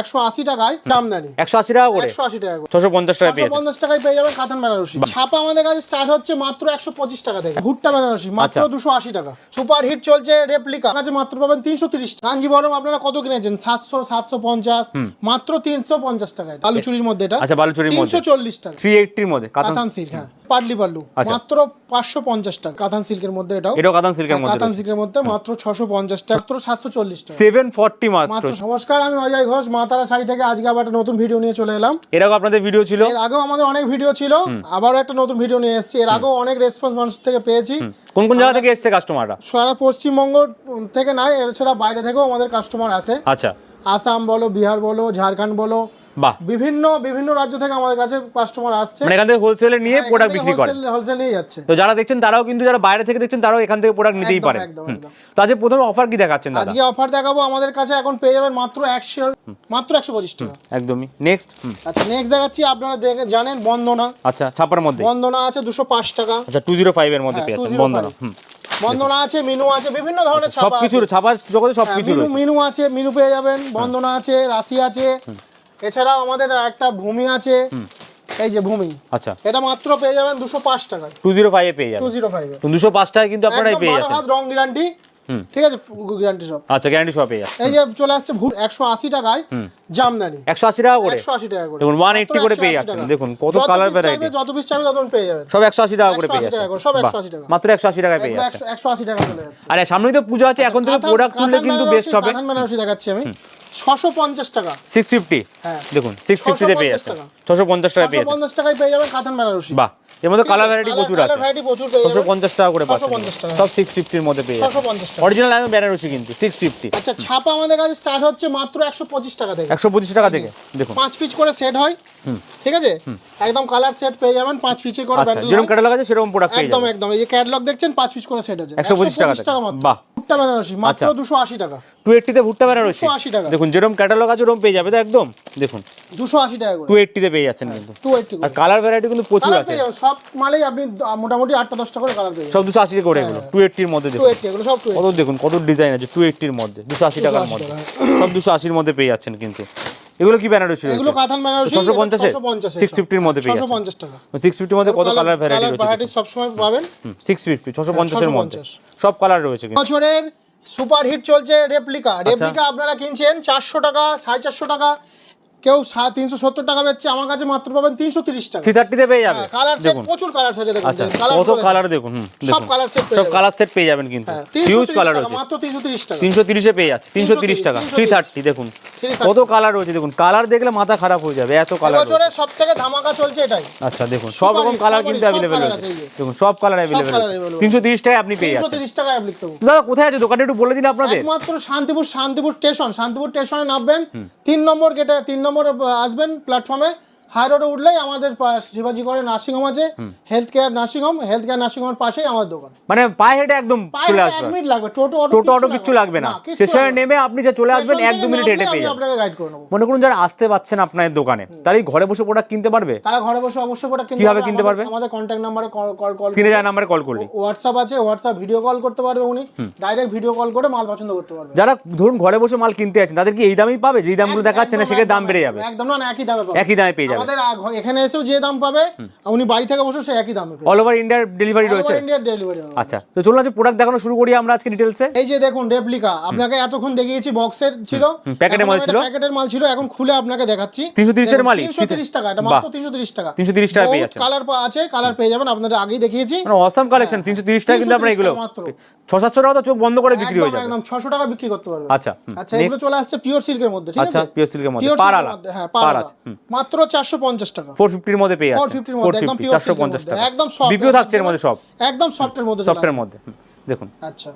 একশো আশি টাকায় জামদানি একশো আশি টাকা করে? একশো আশি টাকা করে। ছশো পঞ্চাশ টাকা পেয়ে ছশো পঞ্চাশ টাকায় পেয়ে যাবেন কাতান বেনারসি। ছাপা আমাদের কাছে স্টার্ট হচ্ছে মাত্র একশো পঁচিশ টাকা থেকে। ভুট্টা বেনারসি মাত্র আচ্ছা। দুশো আশি টাকা। সুপার হিট চলছে রেপ্লিকা কাছে মাত্র পাবেন তিনশো তিরিশ কাঞ্জিবরম আপনারা কত কিনেছেন? সাতশো সাতশো পঞ্চাশ মাত্র তিনশো পঞ্চাশ টাকায়। আলু চুরির মধ্যে এটা। আচ্ছা বালুচুরির মধ্যে। তিনশো চল্লিশ টাকা। থ্রি এইটটির মধ্যে। কাতান সিল্ক হ্যাঁ। পাটলি পাল্লু। আচ্ছা। মাত্র পাঁচশো পঞ্চাশ টাকা। কাতান সিল্কের মধ্যে এটাও। এটাও কাতান সিল্কের মধ্যে কাতান সিল্কের মধ্যে মাত্র ছশো পঞ্চাশ টাকা। মাত্র সাতশো চল্লিশ টাকা। সেভেন ফর্টি মাত্র। মাত্র নমস্কার আমি অজয় ঘোষ। মা তারা শাড়ি থেকে আজকে আবার একটা নতুন ভিডিও নিয়ে চলে এলাম। এর আগে আপনাদের ভিডিও ছিল? এর আগেও আমাদের অনেক ভিডিও ছিল আবারও একটা নতুন ভিডিও নিয়ে এসেছি। এর আগেও অনেক রেসপন্স মানুষ থেকে পেয়েছি। কোন কোন জায়গা থেকে এসেছে কাস্টমাররা সারা পশ্চিমবঙ্গ থেকে নয় এছাড়া বাইরে থেকেও আমাদের কাস্টমার আসে আচ্ছা। আসাম বলো বিহার বলো ঝাড়খণ্ড বলো বাহ। বিভিন্ন বিভিন্ন রাজ্য থেকে আমাদের কাছে কাস্টমার আসছে। মানে এখান থেকে হোলসেলে নিয়ে প্রোডাক্ট বিক্রি করে। হোলসেল নিয়ে যাচ্ছে। তো যারা দেখছেন তারাও কিন্তু যারা বাইরে থেকে দেখছেন তারাও এখান থেকে প্রোডাক্ট নিতেই পারে। তো আজকে প্রথমে অফার কি দেখাচ্ছেন দাদা? আজকে অফার দেখাবো আমাদের কাছে এখন পেয়ে যাবেন মাত্র একশো মাত্র একশো পঁচিশ টাকা। একদমই। নেক্সট আচ্ছা নেক্সট দেখাচ্ছি আপনারা দেখে জানেন বন্দনা। আচ্ছা ছাপার মধ্যে। বন্দনা আছে দুশো পাঁচ টাকা। আচ্ছা টু জিরো ফাইভ এর মধ্যে হ্যাঁ, পেয়ে যাচ্ছেন 205 বন্ধনা হুম। বন্দনা আছে মিনু আছে বিভিন্ন ধরনের সব ছাপা কিছু আছে। ছাপার জগতে সব হ্যাঁ, মিনু মিনু আছে মিনু পেয়ে যাবেন বন্দনা আছে রাশি আছে। এছাড়াও আমাদের একটা ভূমি আছে। এই যে ভূমি। আচ্ছা। এটা মাত্র পেয়ে যাবেন দুশো পাঁচ টাকায়। টু জিরো ফাইভে পেয়ে টু যাবেন জিরো ফাইভে। দুশো পাঁচ টাকায় কিন্তু আপনারাই পেয়ে যাবেন রং গ্যারান্টি। ঠিক আছে গ্যারান্টি সব আচ্ছা গ্যারান্টি পেয়ে এই যে চলে আসছে ভূ একশো আশি টাকায় জামদানি। একশো আশি টাকা করে? একশো আশি টাকা করে। দেখুন, 180 মাত্র করে পেয়ে যাচ্ছেন। দেখুন, কত variety। চাইবে, যত পিস চাইবে তত পেয়ে যাবেন। সব একশো আশি টাকা করে 180 পেয়ে যাচ্ছেন সব বাহ, 180 টাকা। মাত্র একশো আশি টাকায় পেয়ে যাচ্ছেন একশো একশো আশি টাকা চলে যাচ্ছে। আর সামনেই তো পুজো আছে। এখন থেকে প্রোডাক্ট কাতান কিন্তু বেস্ট হবে বেনারসি দেখাচ্ছি আমি। ছশো পঞ্চাশ টাকা। সিক্স ফিফটি হ্যাঁ। দেখুন সিক্স ফিফটিতে পেয়ে 650 যাচ্ছেন টাকা। ছশো পঞ্চাশ টাকা পেয়ে যাচ্ছেন পঞ্চাশ টাকায় পেয়ে যাবেন কাতান বেনারসি বাহ। এর মধ্যে কালার ভ্যারাইটি প্রচুর আছে। ভ্যারাইটি প্রচুর পেয়ে ছশো যাবেন পঞ্চাশ টাকা করে 650 টাকা। সব মধ্যে পেয়ে অরিজিনাল একদম বেনারসি কিন্তু সিক্স ফিফটি আচ্ছা ছাপা আমাদের কাছে স্টার্ট হচ্ছে মাত্র একশো পঁচিশ টাকা থেকে। একশো পঁচিশ টাকা থেকে দেখুন। পিস করে সেট হয়। ঠিক আছে? একদম কালার সেট পেয়ে যাবেন পাঁচ পিসে করে আচ্ছা bundle যেরকম ক্যাটালগ আছে সেরকম প্রোডাক্ট পেয়ে যাবেন। একদম। এই যে ক্যাটলগ দেখছেন পাঁচ পিস করে সেট আছে। 125 টাকা মাত্র। বাহ। ভুট্টা বেনারসি মাত্র আচ্ছা। দুশো আশি টাকা। টু এইটটিতে ভুট্টা বেনারসি 280 টাকা। দেখুন যেরকম ক্যাটালগ আছে ওরকম পেয়ে যাবে তো একদম। দেখুন। দুশো আশি টাকা করে। টু এইটটিতে পেয়ে যাচ্ছেন কিন্তু। টু এইটটি আর কালার ভ্যারাইটি কিন্তু প্রচুর আছে। সব মালেই আপনি মোটামুটি আটটা দশটা করে কালার পেয়ে সব দুশো আশি করে এগুলো। টু মধ্যে দেখুন। এগুলো সব কত দেখুন কত ডিজাইন আছে টু এইটটির মধ্যে। দুশো আশি টাকার মধ্যে। সব দুশো আশির মধ্যে পেয়ে যাচ্ছেন কিন্তু। এগুলো কি বেনারসি এগুলো বেনারসি ছশো পঞ্চাশে? ছশো পঞ্চাশ 650 র মধ্যে পেয়ে ছশো যাচ্ছেন। পঞ্চাশ টাকা। সিক্স ফিফটির মধ্যে কত কালার ভ্যারাইটি রয়েছে ভ্যারাইটি সবসময় পাবেন। সিক্স ফিফটি ছশো পঞ্চাশের মধ্যে। 650 সব কালার রয়েছে কিন্তু। বছরের সুপার হিট চলছে রেপ্লিকা আচ্ছা। রেপ্লিকা আপনারা কিনছেন চারশো টাকা সাড়ে চারশো টাকা। কেউ তিনশো সত্তর টাকা বেচছে আমার কাছে মাত্র পাবেন তিনশো তিরিশ টাকা। থ্রি থার্টিতে পেয়ে যাবে। কালার সেট দেখুন। প্রচুর কালার সেটে দেখুন আচ্ছা কত কালার দেখুন সব কালার সেট সব কালার সেট পেয়ে যাবেন কিন্তু। হ্যাঁ হিউজ কালার টাকা, রয়েছে। মাত্র তিনশো তিরিশ টাকা। তিনশো তিরিশে পেয়ে যাচ্ছে তিনশো তিরিশ টাকা থ্রি থার্টি দেখুন। কত কালার রয়েছে দেখুন। কালার দেখলে মাথা খারাপ হয়ে যাবে এত কালার সব থেকে ধামাকা চলছে এটাই। আচ্ছা দেখুন সব রকম কালার কিন্তু অ্যাভেলেবেল। দেখুন সব কালার অ্যাভেলেবেল তিনশো তিরিশ টাকায় আপনি পেয়ে যাচ্ছেন। তিরিশ টাকা অ্যাপ্লিক দাদা কোথায় আছে? দোকানটা একটু বলে দিন আপনাদের। একমাত্র শান্তিপুর শান্তিপুর স্টেশন শান্তিপুর স্টেশনে নামবেন। তিন নম্বর গেটে তিন নম্বর আসবেন প্ল্যাটফর্মে হাই রোডে উঠলেই আমাদের শিবাজি করে নার্সিংহোম আছে health care nursing home health care নার্সিংহোমের পাশেই আমাদের দোকান। মানে পায়ে হেঁটে একদম চলে এক মিনিট লাগবে টোটো অটো টোটো অটো কিচ্ছু লাগবে না। স্টেশনে নেমে আপনি যে চলে আসবেন এক দু মিনিট হেঁটে পেয়ে যাবেন আপনাকে গাইড করে নেব। মনে করুন যারা আসতে পাচ্ছেন আপনার দোকানে তারা ঘরে বসে প্রোডাক্ট কিনতে পারবে? তারা ঘরে বসে অবশ্যই প্রোডাক্ট কিনতে কীভাবে কিনতে পারবে? আমাদের কন্ট্যাক্ট নাম্বারে কল কল কল স্ক্রিনে যাওয়ার নাম্বারে কল করলে হোয়াটসঅ্যাপ আছে হোয়াটসঅ্যাপ ভিডিও কল করতে পারবে উনি। ডাইরেক্ট ভিডিও কল করে মাল পছন্দ করতে পারবে। যারা ধরুন ঘরে বসে মাল কিনতে আছেন তাদের কি এই দামেই পাবে? যেই দামগুলো দেখাচ্ছে না সেখানে দাম বেড়ে যাবে। একদম না না, একই দামে পাবে। একই দামে পেয়ে যাবে। আমাদের এখানে এসেও যে দাম পাবে উনি বাড়ি থেকে বসে সে একই দামে অল ওভার ইন্ডিয়ার ডেলিভারি রয়েছে? ইন্ডিয়ার ডেলিভারি আচ্ছা তো চলুন আজকে প্রোডাক্ট দেখানো শুরু করি আমরা আজকে ডিটেলসে এই যে দেখুন রেপ্লিকা আপনাকে এতক্ষণ দেখিয়েছি বক্সের ছিল। প্যাকেটের মাল ছিল। প্যাকেটের মাল ছিল এখন খুলে আপনাকে দেখাচ্ছি। 330 এর? তিনশো তিরিশ টাকা এটা মাত্র তিনশো তিরিশ টাকা। 330 টাকা পেয়ে যাচ্ছেন। কালার আছে কালার পেয়ে যাবেন আপনাদের আগেই দেখিয়েছি। মানে অসাম কালেকশন তিনশো তিরিশ টাকা কিন্তু আপনার 330 এগুলো। মাত্র। ছ সাতশো টাকা তো চোখ বন্ধ করে বিক্রি হয়ে যাবে। একদম ছশো টাকা বিক্রি করতে পারবে আচ্ছা আচ্ছা এগুলো চলে আসছে পিওর সিল্কের মধ্যে ঠিক আচ্ছা আছে? পিওর সিল্কের মধ্যে। পিওর পার আলা হ্যাঁ পার পার মাত্র চারশো পঞ্চাশ টাকা। মধ্যে পেয়ে মধ্যে একদম পিওর একদম সফট বিপিও থাকছে এর মধ্যে সব। একদম সফটের মধ্যে সফটের মধ্যে দেখুন। আচ্ছা।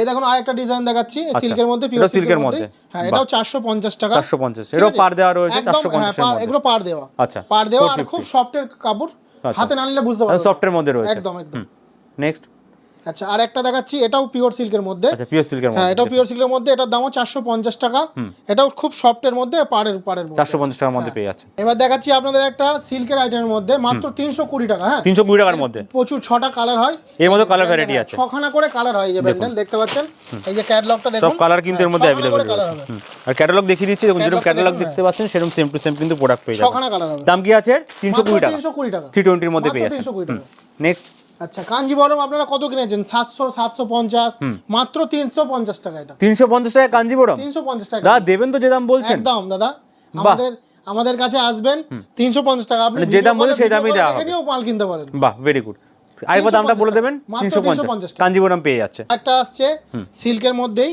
এই দেখুন আরেকটা ডিজাইন দেখাচ্ছি সিল্কের মধ্যে পিওর সিল্কের মধ্যে। মধ্যে। হ্যাঁ এটাও চারশো পঞ্চাশ টাকা। চারশো পঞ্চাশ। ঠিক এটাও পার দেওয়া রয়েছে একদম, চারশো হ্যাঁ, এগুলো পার দেওয়া। আচ্ছা পার দেওয়া আর খুব সফটের কাপড় আচ্ছা। হাতে না নিলে বুঝতে পারবেন। সফটের মধ্যে রয়েছে। একদম একদম। নেক্সট আচ্ছা আর একটা দেখাচ্ছি এটাও পিওর সিল্কের মধ্যে। আচ্ছা পিওর সিল্কের মধ্যে। হ্যাঁ মধ্যে এটাও পিওর সিল্কের মধ্যে এটার দামও চারশো পঞ্চাশ টাকা। এটাও খুব সফটের মধ্যে পাড়ের পাড়ের মধ্যে। চারশো পঞ্চাশ টাকার মধ্যে পেয়ে যাচ্ছেন। এবার দেখাচ্ছি আপনাদের একটা সিল্কের আইটেমের মধ্যে মাত্র তিনশো কুড়ি টাকা হ্যাঁ। তিনশো কুড়ি টাকার মধ্যে। প্রচুর ছটা কালার হয়। এর মধ্যে কালার ভ্যারাইটি আছে। ছখানা করে কালার হয় এই যে ব্যান্ডেল দেখতে পাচ্ছেন? এই যে ক্যাটলগটা সব কালার কিন্তু এর মধ্যে ছখানা করে অ্যাভেলেবেল কালার আর ক্যাটালগ দেখিয়ে দিচ্ছি দেখুন যেরকম ক্যাটালগ দেখতে পাচ্ছেন সেরকম সেম টু সেম কিন্তু প্রোডাক্ট পেয়ে যাবেন ছখানা কালার হবে। দাম কি আছে? তিনশো কুড়ি টাকা। তিনশো কুড়ি টাকা। থ্রি টোয়েন্টির মধ্যে পেয়ে তিনশো কুড়ি টাকা। নেক্সট আচ্ছা কাঞ্জিবরম আপনারা কত কিনেছেন? সাতশো সাতশো পঞ্চাশ মাত্র তিনশো পঞ্চাশ টাকা এটা। তিনশো পঞ্চাশ টাকা কাঞ্জিপুরম তিনশো পঞ্চাশ টাকা। দাদা দেবেন তো যে দাম বলছেন। একদম দাদা। আমাদের আমাদের কাছে আসবেন তিনশো পঞ্চাশ টাকা। আপনি মানে যে দাম বলছে সেই দামই দেওয়া হবে। মাল কিনতে পারেন। বাহ ভেরি গুড আরেকবার দামটা বলে দেবেন তিনশো পঞ্চাশ 350 টাকা। পেয়ে যাচ্ছে। একটা আসছে সিল্কের মধ্যেই।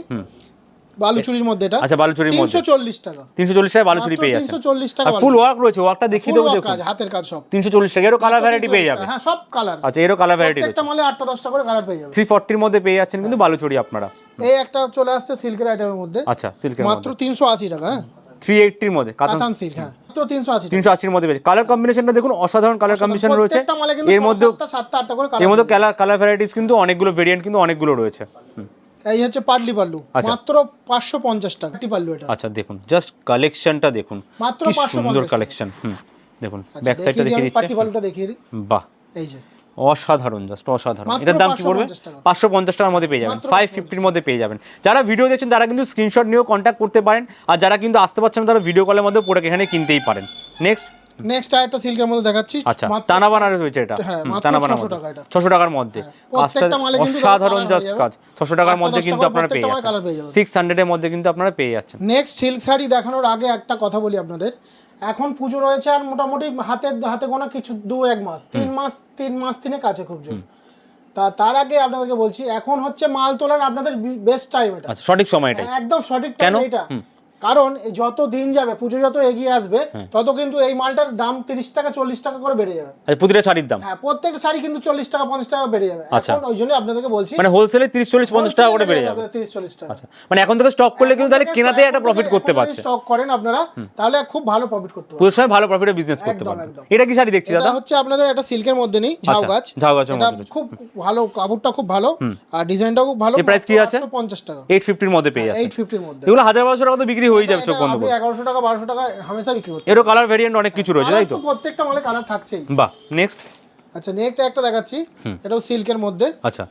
বালুচুরির মধ্যে এটা। আচ্ছা বালুচুরির মধ্যে। তিনশো চল্লিশ টাকা। তিনশো চল্লিশ টাকা বালুচুরি পেয়ে যাচ্ছে তিনশো চল্লিশ টাকা ফুল ওয়ার্ক রয়েছে ওয়ার্কটা দেখিয়ে দেবো দেখুন। হাতের কাজ সব। তিনশো চল্লিশ টাকা এরও কালার ভ্যারাইটি পেয়ে যাবে। হ্যাঁ সব কালার আচ্ছা এরও কালার ভ্যারাইটি প্রত্যেকটা মালে আটটা দশটা করে কালার পেয়ে যাবে। থ্রি ফর্টির মধ্যে পেয়ে যাচ্ছেন কিন্তু বালুচুরি আপনারা। এই একটা চলে আসছে সিল্কের আইটেমের মধ্যে। আচ্ছা সিল্কের মাত্র তিনশো আশি টাকা হ্যাঁ। থ্রি এইটটির মধ্যে কাতান সিল্ক হ্যাঁ। মাত্র তিনশো আশি টাকা। তিনশো আশির মধ্যে পেয়েছে কালার কম্বিনেশনটা দেখুন অসাধারণ কালার কম্বিনেশন রয়েছে। এর মধ্যে সাতটা সাতটা আটটা করে এর মধ্যে কালার কালার ভ্যারাইটিস কিন্তু অনেকগুলো ভেরিয়েন্ট কিন্তু অনেকগুলো রয়েছে। এই হচ্ছে পাটলি পাল্লু। আচ্ছা। মাত্র পাঁচশো পঞ্চাশ টাকা। পাল্লু এটা। আচ্ছা দেখুন জাস্ট কালেকশনটা দেখুন। মাত্র সুন্দর কালেকশন হুম দেখুন আচ্ছা, ব্যাক সাইডটা দেখিয়ে পাটলি পাল্লুটা দেখিয়ে দিই। বাহ। এই যে। অসাধারণ জাস্ট অসাধারণ। এটার দাম কি পড়বে? পাঁচশো পঞ্চাশ টাকার মধ্যে পেয়ে যাবেন। ফাইভ ফিফটির মধ্যে পেয়ে যাবেন। যারা ভিডিও দেখছেন তারা কিন্তু স্ক্রিনশট নিয়েও কন্ট্যাক্ট করতে পারেন। আর যারা কিন্তু আসতে পারছেন তারা ভিডিও কলের মধ্যে প্রোডাক্ট এখানে কিনতেই পারেন। নেক্সট নেক্সট আরেকটা সিল্কের মধ্যে দেখাচ্ছি। আচ্ছা টানা বানানো রয়েছে এটা? হ্যাঁ, টানা 600 বানানো টাকা এটা। টাকার মধ্যে। কাজটা প্রত্যেকটা মালে কিন্তু অসাধারণ জাস্ট কাজ। টাকার মধ্যে কিন্তু আপনারা পেয়ে যাচ্ছেন। হান্ড্রেডের মধ্যে কিন্তু আপনারা পেয়ে যাচ্ছেন। নেক্সট সিল্ক শাড়ি দেখানোর আগে একটা কথা বলি আপনাদের। এখন পুজো রয়েছে আর মোটামুটি হাতে হাতে গোনা কিছু দু এক মাস তিন মাস তিন মাস তিনে কাছে খুব জোর। তা তার আগে আপনাদেরকে বলছি এখন হচ্ছে মাল তোলার আপনাদের বেস্ট টাইম এটা। আচ্ছা সঠিক সময়টাই একদম সঠিক? টাইম এটা। কারণ যত দিন যাবে পুজো যত এগিয়ে আসবে তত কিন্তু এই মালটার দাম তিরিশ টাকা চল্লিশ টাকা করে বেড়ে যাবে। আচ্ছা প্রতিটা শাড়ির দাম? হ্যাঁ প্রত্যেকটা শাড়ি কিন্তু চল্লিশ টাকা পঞ্চাশ টাকা বেড়ে যাবে। আচ্ছা। এখন ওই জন্য আপনাদেরকে বলছি মানে হোলসেলে তিরিশ চল্লিশ পঞ্চাশ টাকা করে বেড়ে যাবে। তিরিশ চল্লিশ টাকা। আচ্ছা মানে এখন থেকে স্টক করলে কিন্তু তাহলে কেনাতে একটা প্রফিট করতে পারছে। স্টক করেন আপনারা তাহলে খুব ভালো প্রফিট করতে পারবেন। পুজোর সময় ভালো প্রফিটে বিজনেস করতে একদম, পারবে। একদম। এটা কি শাড়ি দেখছি দাদা? হচ্ছে আপনাদের একটা সিল্কের মধ্যে নেই ঝাউ আচ্ছা, গাছ ঝাউ গাছের এটা খুব ভালো কাপড়টা খুব ভালো আর ডিজাইনটাও খুব ভালো এর price কি আছে? পঞ্চাশ টাকা। এইট ফিফটির মধ্যে পেয়ে যাচ্ছে এইট ফিফটির মধ্যে। এগুলো হাজার বারোশো টাকা তো বিক্রি হয়ে যাবে চোখ বন্ধ করে। 1100 টাকা 1200 টাকা হামেশা বিক্রি করতে এরও কালার ভেরিয়েন্ট অনেক কিছু রয়েছে তাই তো? তো প্রত্যেকটা মালে কালার থাকছেই। বাহ নেক্সট আচ্ছা নেক্সট একটা দেখাচ্ছি। এটাও সিল্কের মধ্যে। আচ্ছা।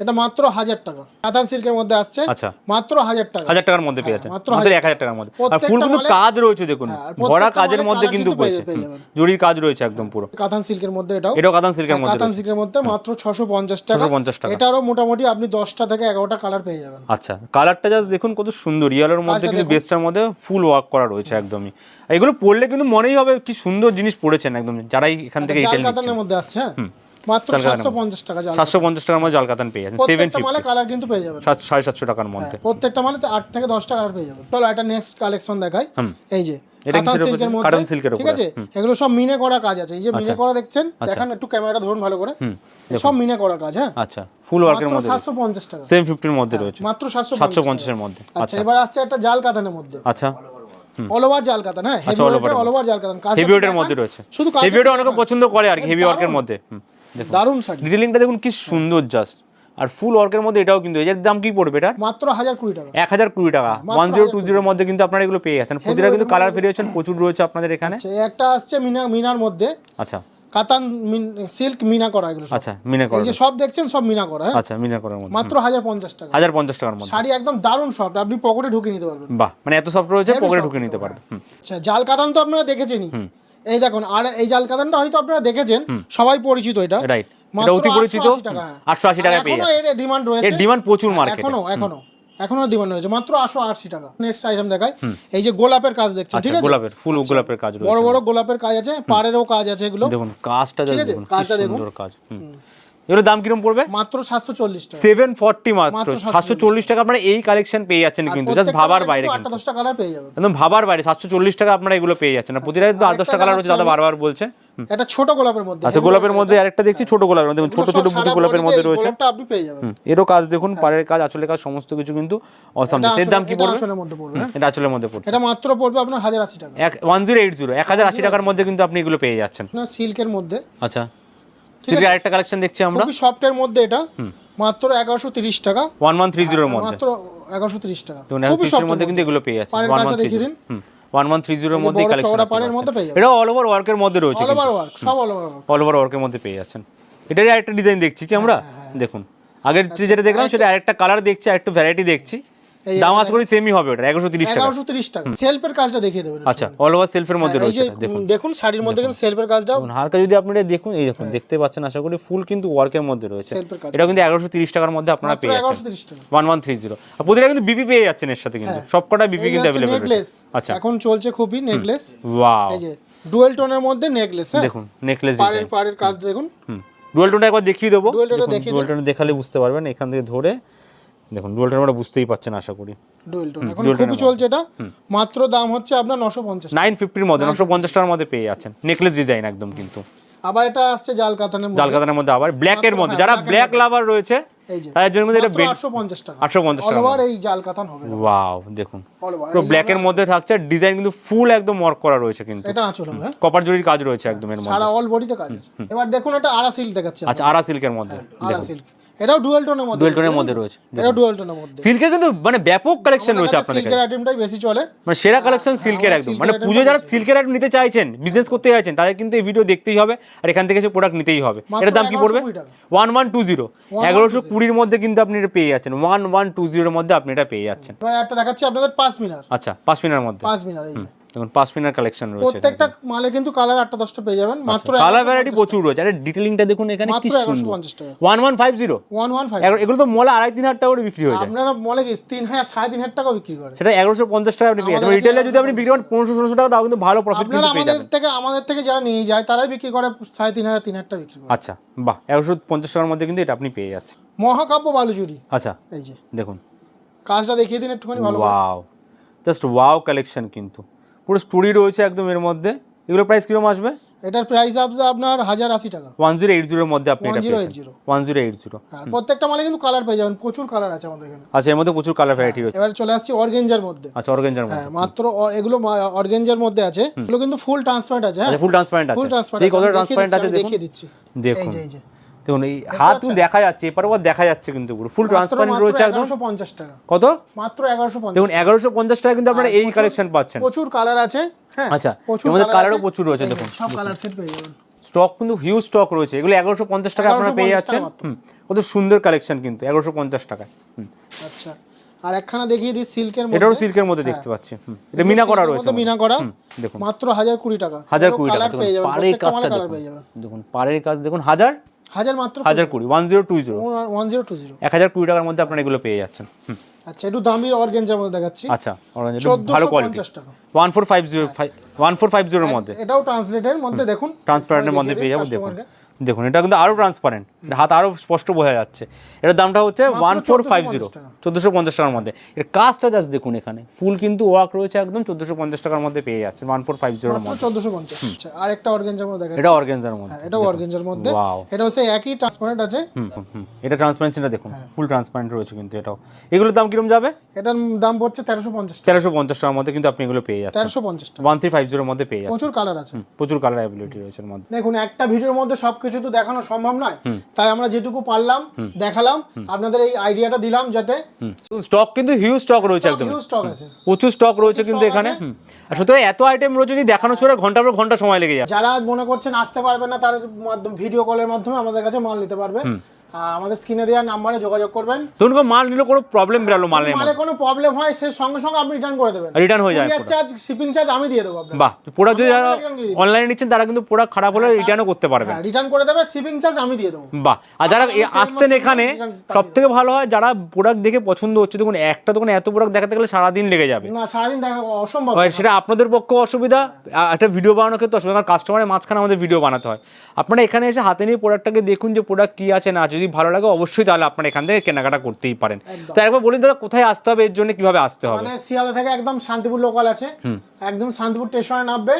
এটা মাত্র হাজার টাকা। কাতান সিল্কের মধ্যে আসছে আচ্ছা। মাত্র হাজার টাকা। হাজার টাকার মধ্যে পেয়ে যাচ্ছে মাত্র মাত্র এক হাজার টাকার মধ্যে। আর ফুল কিন্তু কাজ রয়েছে দেখুন। হ্যাঁ, ভরা কাজের মধ্যে কিন্তু কিন্তু পেয়ে- পড়ছে পেয়ে হুম। যাবেন। জরির কাজ রয়েছে একদম পুরো। কাতান সিল্কের মধ্যে এটাও। এটাও কাতান সিল্কের মধ্যে কাতান সিল্কের মধ্যে মাত্র ছশো পঞ্চাশ টাকা। 650 টাকা। এটারও মোটামুটি আপনি দশটা থেকে এগারোটা কালার পেয়ে যাবেন। আচ্ছা কালারটা জাস্ট দেখুন কত সুন্দর। ইয়েলোর মধ্যে কিন্তু। বেস্টার মধ্যে ফুল ওয়ার্ক করা রয়েছে একদমই। এগুলো পড়লে কিন্তু মনেই হবে কি সুন্দর জিনিস পড়েছেন একদম যারাই এখান থেকে কাতানের মধ্যে আসছে হ্যাঁ। মাত্র জাল কাতানের সাতশো পঞ্চাশ টাকা জাল সাতশো পঞ্চাশ টাকার মধ্যে জাল কাতান পেয়ে যাচ্ছেন। সেভেন প্রত্যেকটা মালে কালার কিন্তু পেয়ে যাবেন। সাত সাড়ে সাতশো টাকার মধ্যে। প্রত্যেকটা মালে আট থেকে দশটা কালার পেয়ে যাবেন। চলো এটা নেক্সট কালেকশন দেখাই। এই যে কাতান সিল্কের মধ্যে ঠিক আছে? এগুলো সব মিনে করা কাজ আছে। এই যে মিনে আচ্ছা। করা দেখছেন? দেখান একটু ক্যামেরাটা ধরুন ভালো করে। সব মিনে করা কাজ হ্যাঁ? আচ্ছা। ফুল ওয়ার্কের মধ্যে। টাকা। রয়েছে। মাত্র সাতশো সাতশো পঞ্চাশের মধ্যে। আচ্ছা আচ্ছা। এবার আসছে একটা জাল কাতানের মধ্যে। আচ্ছা। অল ওভার জাল কাতান হ্যাঁ? হেভি ওয়েটের মধ্যে রয়েছে। শুধু কাজ হেভি ওয়েট অনেকে পছন্দ করে আর কি হেভি ওয়ার্কের মধ্যে। দারুণ শাড়ি। ডিটেলিংটা দেখুন কি সুন্দর জাস্ট আর ফুল ওয়ার্কের মধ্যে এটাও কিন্তু এটার দাম কি পড়বে এটা মাত্র হাজার কুড়ি টাকা। এক হাজার কুড়ি টাকা। ওয়ান জিরো টু 1020 জিরোর মধ্যে কিন্তু আপনারা এগুলো পেয়ে যাচ্ছেন। প্রতিটা কিন্তু কালার ভেরিয়েশন প্রচুর রয়েছে আপনাদের এখানে। আচ্ছা একটা আসছে মিনা মিনার মধ্যে। আচ্ছা। কাতান সিল্ক মিনা করা এগুলো আচ্ছা মিনে এই যে সব দেখছেন সব মিনা করা হ্যাঁ? আচ্ছা মিনে করার মধ্যে। মাত্র হাজার পঞ্চাশ টাকা। হাজার পঞ্চাশ টাকার মধ্যে। শাড়ি একদম দারুণ সফট আপনি পকেটে ঢুকিয়ে নিতে পারবেন। বাহ মানে এত সফট রয়েছে পকেটে soft ঢুকে নিতে একদম, পারবে হুম, আচ্ছা জাল কাতান তো আপনারা দেখেছেনই। এই দেখুন আর এই জাল কাতানটা হয়তো আপনারা দেখেছেন সবাই পরিচিত এটা। রাইট এটা অতি পরিচিত 880 টাকা। পেয়ে এখনও এর ডিমান্ড রয়েছে। এর ডিমান্ড প্রচুর মার্কেটে এখনও এখনও এখনও ডিমান্ড রয়েছে। মাত্র আটশো আশি টাকা। নেক্সট আইটেম দেখাই। এই যে গোলাপের কাজ দেখছেন ঠিক আচ্ছা আছে? গোলাপের ফুল গোলাপের কাজ বড় রয়েছে। বড় বড় গোলাপের কাজ আছে পাড়েরও কাজ আছে এগুলো। দেখুন কাজটা দেখুন কাজটা দেখুন। সুন্দর কাজ। হুম। এগুলোর দাম কীরকম পড়বে? মাত্র সাতশো চল্লিশ টাকা। সেভেন ফর্টি মাত্র। মাত্র সাতশো চল্লিশ টাকা। আপনারা এই কালেকশন পেয়ে যাচ্ছেন কিন্তু জাস্ট ভাবার বাইরে কিন্তু কিন্তু। আটটা দশটা কালার পেয়ে যাবেন। একদম ভাবার বাইরে সাতশো চল্লিশ টাকা আপনারা এগুলো পেয়ে যাচ্ছেন। প্রতিটা কিন্তু আট দশটা কালার রয়েছে দাদা বারবার বলছে। এটা ছোট গোলাপের মধ্যে। আচ্ছা গোলাপের মধ্যে আরেকটা দেখছি ছোট গোলাপের মধ্যে ছোট ছোট বুটি গোলাপের মধ্যে রয়েছে। গোলাপটা আপনি পেয়ে যাবেন। এরও কাজ দেখুন পাড়ের কাজ আঁচলের কাজ সমস্ত কিছু কিন্তু অসাম এটা এর দাম কি পড়বে? আঁচলের মধ্যে পড়বে হ্যাঁ? এটা আঁচলের মধ্যে পড়ছে এটা মাত্র পড়বে আপনার হাজার আশি টাকা। এক ওয়ান জিরো এইট জিরো এক হাজার আশি টাকার মধ্যে কিন্তু আপনি এগুলো পেয়ে যাচ্ছেন। আপনার সিল্কের মধ্যে। আচ্ছা। সিল্কের আরেকটা কালেকশন দেখছি আমরা। খুবই সফটের মধ্যে এটা। মাত্র এগারোশো তিরিশ টাকা। ওয়ান ওয়ান থ্রি জিরোর মধ্যে। মাত্র এগারোশো তিরিশ টাকা। তো খুবই তিরিশের মধ্যে কিন্তু এগুলো পেয়ে যাচ্ছে পাড়ের ওয়ান ওয়ান থ্রি দেখিয়ে দিন। ওয়ান ওয়ান মধ্যে কালেকশন এটা অল ওভার ওয়ার্কের মধ্যে রয়েছে অল ওভার ওয়ার্ক সব all over work all over ওয়ার্কের মধ্যে পেয়ে যাচ্ছেন। এটারই আরেকটা ডিজাইন দেখছি কি আমরা? হ্যাঁ, দেখুন। আগের যেটা দেখলাম সেটা আরেকটা কালার দেখছি আরেকটা ভ্যারাইটি দেখছি। দাম আশা করি সেমই হবে ওটা টাকা। টাকা। সেলফের কাজটা দেখিয়ে দেবেন আচ্ছা অল ওভার সেলফের মধ্যে রয়েছে দেখুন। দেখুন শাড়ির মধ্যে কিন্তু সেলফের কাজটা দেখুন, হালকা যদি আপনারা দেখুন এই দেখুন দেখতে পাচ্ছেন আশা করি ফুল কিন্তু ওয়ার্কের মধ্যে রয়েছে। সেলফের এটা কিন্তু এগারোশো তিরিশ টাকার মধ্যে আপনারা পেয়ে যাচ্ছেন। প্রতিটা কিন্তু বিপি পেয়ে এর সাথে কিন্তু। সবকটা বিপি হ্যাঁ। কিন্তু নেকলেস আচ্ছা। এখন চলছে খুবই নেকলেস ওয়াও এই যে ডুয়েল টোনের মধ্যে নেকলেস হ্যাঁ? দেখুন নেকলেস পাড়ের ডিজাইন পাড়ের কাজ দেখুন। হুম। ডুয়েল টোনটা একবার দেখিয়ে দেবো। ডুয়েল টোনটা দেখালে বুঝতে পারবেন এখান থেকে ধরে দেখুন ডুয়েল টোন আমরা বুঝতেই পাচ্ছেন আশা করি। ডুয়েল টোন এখন খুবই চলছে এটা। মাত্র দাম হচ্ছে আপনার নশো পঞ্চাশ নাইন ফিফটির মধ্যে নশো পঞ্চাশ টাকার মধ্যে পেয়ে যাচ্ছেন। নেকলেস ডিজাইন একদম কিন্তু। আবার এটা আসছে জাল কাতানের মধ্যে। জালকাতানের মধ্যে আবার ব্ল্যাকের মধ্যে। হ্যাঁ, যারা ব্ল্যাক লাভার রয়েছে এই যে তাদের জন্য কিন্তু এটা মাত্র আটশো পঞ্চাশ টাকা। আটশো পঞ্চাশ অল টাকা ওভার এই জাল কাতান হবে ওয়াও দেখুন। পুরো ব্ল্যাকের মধ্যে থাকছে ডিজাইন কিন্তু ফুল একদম ওয়ার্ক করা রয়েছে কিন্তু। এটা আঁচল হবে হ্যাঁ? কপার জরির কাজ রয়েছে একদম এর মধ্যে। সারা অল বডিতে কাজ আছে। এবার দেখুন এটা আরা সিল্ক দেখাচ্ছে আচ্ছা আরা সিল্কের মধ্যে আরা সিল্ক এটাও ডুয়েল টোনের মধ্যে ডুয়েল টোনের মধ্যে রয়েছে। ডুয়েল টোনের মধ্যে। সিল্কের কিন্তু মানে ব্যাপক কালেকশন রয়েছে আপনাদের সিল্কের আইটেমটাই বেশি চলে। মানে সেরা কালেকশন সিল্কের একদম মানে পুজো যারা সিল্কের আইটেম নিতে চাইছেন বিজনেস করতে চাইছেন তাদের কিন্তু এই ভিডিও দেখতেই হবে। আর এখান থেকে এসে প্রোডাক্ট নিতেই হবে। এটার দাম কি পড়বে? ওয়ান ওয়ান টু জিরো এগারোশো কুড়ির মধ্যে কিন্তু আপনি এটা পেয়ে যাচ্ছেন। ওয়ান ওয়ান টু জিরোর মধ্যে আপনি এটা পেয়ে যাচ্ছেন। একটা দেখাচ্ছি আপনাদের পাঁচ মিনার। আচ্ছা পাঁচ মিনার মধ্যে। পাঁচ মিনার এই যে। দেখুন পাঁচ মিনার কালেকশন রয়েছে প্রত্যেকটা মালে কিন্তু কালার আটটা দশটা পেয়ে যাবেন মাত্র কালার ভ্যারাইটি প্রচুর রয়েছে। আরে ডিটেলিংটা দেখুন এখানে কি সুন্দর। পঞ্চাশ টাকা। One one five zero one one five এগুলো তো মলে আড়াই তিন হাজার টাকা করে বিক্রি হয়ে যায় আপনারা মলে কি তিন হাজার সাড়ে তিন হাজার টাকা বিক্রি করে সেটা এগারোশো পঞ্চাশ টাকা আপনি পেয়ে যাবেন। রিটেলে যদি আপনি বিক্রি করেন পনেরোশো ষোলোশো টাকা তাও কিন্তু ভালো প্রফিট কিন্তু পেয়ে আমাদের থেকে আমাদের থেকে যারা নিয়ে যায় তারাই বিক্রি করে সাড়ে তিন হাজার তিন হাজার টাকা বিক্রি করে। আচ্ছা বাহ এগারোশো পঞ্চাশ টাকার মধ্যে কিন্তু এটা আপনি পেয়ে যাচ্ছেন। মহাকাব্য বালুচুরি। আচ্ছা এই যে। দেখুন। কাজটা দেখিয়ে দিন একটুখানি ভালো। ওয়াও জাস্ট ওয়াও কালেকশন কিন্তু। পুরো স্টোরি রয়েছে একদম এর মধ্যে। এগুলো প্রাইস কীরকম আসবে? এটার প্রাইস আসবে আপনার হাজার আশি টাকা। ওয়ান জিরো এইট জিরোর মধ্যে আপনি এটা 1080 পেয়েছেন ওয়ান জিরো এইট জিরো প্রত্যেকটা মালে কিন্তু কালার পেয়ে যাবেন প্রচুর কালার আছে আমাদের এখানে। আচ্ছা এর মধ্যে প্রচুর কালার ভ্যারাইটি রয়েছে। এবার চলে আসছি অর্গেঞ্জার মধ্যে। আচ্ছা অর্গেঞ্জার মধ্যে। হ্যাঁ মাত্র এগুলো অর্গেঞ্জার মধ্যে আছে। এগুলো কিন্তু ফুল ট্রান্সপারেন্ট আছে হ্যাঁ। আচ্ছা ফুল ট্রান্সপারেন্ট আছে। ফুল ট্রান্সপারেন্ট এই কত ট্রান্সপারেন্ট আছে দেখিয়ে দিচ্ছি। দেখুন। এই যে। দেখুন এই হাত কিন্তু দেখা যাচ্ছে এপার ওপর দেখা যাচ্ছে কিন্তু পুরো। ফুল ট্রান্সপারেন্ট রয়েছে একদম এগারোশো পঞ্চাশ টাকা। কত? মাত্র দেখুন টাকা কিন্তু আপনারা এই কালেকশন পাচ্ছেন। প্রচুর কালার আছে হ্যাঁ। আচ্ছা কালারও প্রচুর রয়েছে দেখুন। সব কালার সেট পেয়ে যাবেন। স্টক কিন্তু হিউজ স্টক রয়েছে। এগুলো এগারোশো পঞ্চাশ টাকা আপনারা পেয়ে 1150 যাচ্ছেন। টাকা কত সুন্দর কালেকশন কিন্তু এগারোশো পঞ্চাশ টাকায়। আচ্ছা আর একখানা দেখিয়ে দিই সিল্কের মধ্যে। এটাও সিল্কের মধ্যে দেখতে পাচ্ছি। এটা মিনা করা রয়েছে মিনা করা দেখুন। মাত্র হাজার কুড়ি টাকা। হাজার কুড়ি টাকা পেয়ে পাড়ের কাজটা দেখুন। দেখুন পাড়ের কাজ দেখুন হাজার হাজার মাত্র হাজার কুড়ি one zero two zero one zero two zero এক হাজার কুড়ি টাকার মধ্যে আপনারা এগুলো পেয়ে যাচ্ছেন। আচ্ছা একটু দামি অর্গেঞ্জার মধ্যে দেখাচ্ছি। আচ্ছা orange ভালো quality one four five zero five one four five জিরোর মধ্যে। এটাও ট্রান্সলেটের মধ্যে দেখুন। ট্রান্সপারেন্টের মধ্যে পেয়ে যাব দেখুন। দেখুন এটা কিন্তু আরও ট্রান্সপারেন্ট হাত আরও স্পষ্ট বোঝা যাচ্ছে। এটার দামটা হচ্ছে ওয়ান ফোর ফাইভ জিরো 1450 চোদ্দোশো পঞ্চাশ টাকার মধ্যে। এর কাজটা জাস্ট দেখুন এখানে। ফুল কিন্তু ওয়ার্ক রয়েছে একদম চোদ্দোশো পঞ্চাশ টাকার মধ্যে পেয়ে যাচ্ছে ওয়ান ফোর ফাইভ জিরোর মধ্যে। চোদ্দশো পঞ্চাশ। আচ্ছা আর একটা অর্গেঞ্জার মধ্যে এটা হ্যাঁ অর্গেঞ্জার মধ্যে। এটা হচ্ছে একই ট্রান্সপারেন্ট আছে। হুম এটা ট্রান্সপারেন্সিটা দেখুন। হ্যাঁ। ফুল ট্রান্সপারেন্ট রয়েছে কিন্তু এটাও। এগুলোর দাম কীরকম যাবে? এটার দাম পড়ছে তেরোশো পঞ্চাশ তেরোশো পঞ্চাশ টাকার মধ্যে কিন্তু আপনি এগুলো পেয়ে যাচ্ছেন। তেরোশো পঞ্চাশ ওয়ান থ্রি ফাইভ জিরোর মধ্যে পেয়ে যাচ্ছেন। প্রচুর কালার আছে। প্রচুর কালার অ্যাবিলিটি রয়েছে এর মধ্যে। দেখুন একটা ভিডিওর মধ্যে সবকিছু তো দেখানো সম্ভব নয়। তাই আমরা যেটুকু পারলাম দেখালাম আপনাদের এই আইডিয়াটা দিলাম যাতে স্টক কিন্তু হিউজ স্টক রয়েছে একদম। হিউজ স্টক আছে। প্রচুর স্টক রয়েছে কিন্তু এখানে। আর সুতরাং এত আইটেম রয়েছে যদি দেখানো ছাড়া ঘণ্টার পর ঘণ্টা সময় লেগে যায়। যারা মনে করছেন আসতে পারবে না তার মাধ্যমে ভিডিও কলের মাধ্যমে আমাদের কাছে মাল নিতে পারবে। আমাদের স্ক্রিনে দেওয়া নাম্বারে যোগাযোগ করবেন। ধরুন কোনো মাল নিলে কোনো প্রবলেম বেরালো মালের মালে কোনো প্রবলেম হয় সে সঙ্গে সঙ্গে আপনি রিটার্ন করে দেবেন। রিটার্ন হয়ে যায় চার্জ শিপিং চার্জ আমি দিয়ে দেবো আপনাকে। বাহ প্রোডাক্ট যদি যারা। অনলাইনে নিচ্ছেন তারা কিন্তু প্রোডাক্ট খারাপ হলে রিটার্নও করতে পারবে। হ্যাঁ রিটার্ন করে দেবে শিপিং চার্জ আমি দিয়ে দেবো। বাহ আর যারা আসছেন এখানে সব থেকে ভালো হয় যারা প্রোডাক্ট দেখে পছন্দ হচ্ছে দেখুন একটা দোকানে এত প্রোডাক্ট দেখাতে গেলে সারাদিন লেগে যাবে। না সারাদিন দেখা অসম্ভব হয় সেটা আপনাদের পক্ষে অসুবিধা একটা ভিডিও বানানোর ক্ষেত্রে অসুবিধা কারণ কাস্টমারের মাঝখানে আমাদের ভিডিও বানাতে হয়। আপনারা এখানে এসে হাতে নিয়ে প্রোডাক্টটাকে দেখুন যে প্রোডাক্ট কি আছে না আছে। যদি ভালো লাগে অবশ্যই তাহলে আপনারা এখান থেকে কেনাকাটা করতেই পারেন। তো একবার বলুন দাদা কোথায় আসতে হবে এর জন্য কীভাবে আসতে হবে? মানে শিয়ালদা থেকে একদম শান্তিপুর লোকাল আছে। একদম শান্তিপুর স্টেশনে নামবে।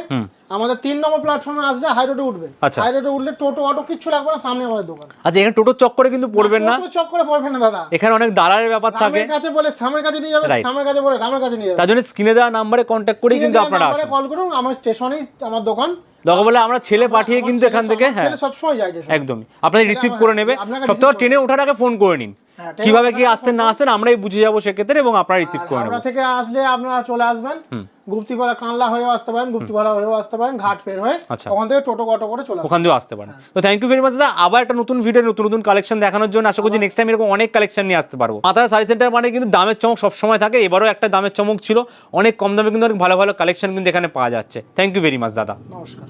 আমাদের তিন নম্বর প্ল্যাটফর্মে আসলে হাই রোডে উঠবে। আচ্ছা। হাই রোডে উঠলে টোটো অটো কিচ্ছু লাগবে না সামনে আমাদের দোকান। আচ্ছা এখানে টোটো চক্করে কিন্তু পড়বেন না? টোটো চক করে পড়বে না দাদা। এখানে অনেক দালালের ব্যাপার থাকে। রামের কাছে বলে সামের কাছে নিয়ে যাবে. সামের কাছে বলে রামের কাছে নিয়ে যাবে। তার জন্য স্ক্রিনে দেওয়া নাম্বারে কন্ট্যাক্ট করে কিন্তু আপনারা আসুন। কল করুন আমার স্টেশনেই আমার দোকান। দরকার বলে আমরা ছেলে পাঠিয়ে কিন্তু এখান থেকে হ্যাঁ। সবসময় যায় একদমই। আপনাদের রিসিভ করে নেবে। সপ্তাহ ট্রেনে ওঠার আগে ফোন করে নিন। কীভাবে কি আসছেন না আসেন আমরাই বুঝে যাব সেক্ষেত্রে এবং আপনারা রিসিভ করে নেব। থেকে আসলে আপনারা চলে আসবেন। গুপ্তিপাড়া কানলা হয়েও আসতে পারেন গুপ্তিপাড়া হয়েও আসতে পারেন ঘাট পের হয়ে আচ্ছা। ওখান থেকে টোটো অটো করে চলে ওখান দিয়েও আসতে পারেন। তো থ্যাংক ইউ ভেরি মাচ দাদা। আবার একটা নতুন ভিডিও নতুন নতুন কালেকশন দেখানোর জন্য আশা করছি নেক্সট টাইম এরকম অনেক কালেকশন নিয়ে আসতে পারব। মাথার শাড়ি সেন্টার মানে কিন্তু দামের চমক সবসময় থাকে এবারও একটা দামের চমক ছিল। অনেক কম দামে কিন্তু অনেক ভালো ভালো কালেকশন কিন্তু এখানে পাওয়া যাচ্ছে। থ্যাংক ইউ ভেরি মাচ দাদা। নমস্কার।